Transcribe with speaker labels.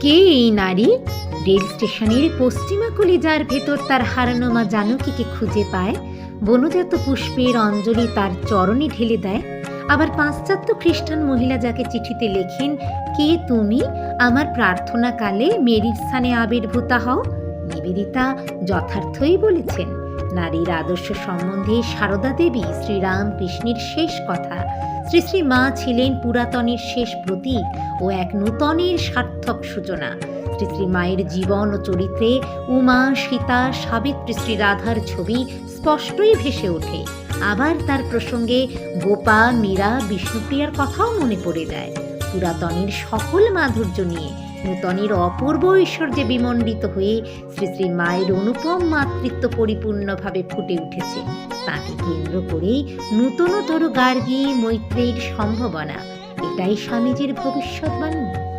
Speaker 1: কে এই নারী? রেল স্টেশনের পশ্চিমা কলিজার ভেতর তার হারানো মা জানকীকে খুঁজে পায়। বনজাত পুষ্পের অঞ্জলি তার চরণে ঢেলে দেয়। আবার পাশ্চাত্য খ্রিস্টান মহিলা যাকে চিঠিতে লেখেন, কে তুমি? আমার প্রার্থনা কালে মেরির স্থানে আবির্ভূতা হও। নিবেদিতা যথার্থই বলেছেন। নারীর আদর্শ সম্বন্ধে সারদা দেবী শ্রীরাম কৃষ্ণের শেষ কথা। শ্রী শ্রী মা ছিলেন পুরাতনের শেষ প্রতীক ও এক নূতনের সার্থক সূচনা। শ্রী শ্রী মায়ের জীবন ও চরিত্রে উমা, সীতা, সাবিত্রী শ্রী রাধার ছবি স্পষ্টই ভেসে ওঠে। আবার তার প্রসঙ্গে গোপা, মীরা, বিষ্ণুপ্রিয়ার কথাও মনে পড়ে যায়। পুরাতনের সকল মাধুর্য নিয়ে নূতনের অপূর্ব ঐশ্বর্যে বিমণ্ডিত হয়ে শ্রী শ্রী মায়ের অনুপম মাতৃত্ব পরিপূর্ণভাবে ফুটে উঠেছে। তাকে কেন্দ্র করে নূতনতর গার্গী মৈত্রীর সম্ভাবনা। এটাই স্বামীজির ভবিষ্যৎবাণী।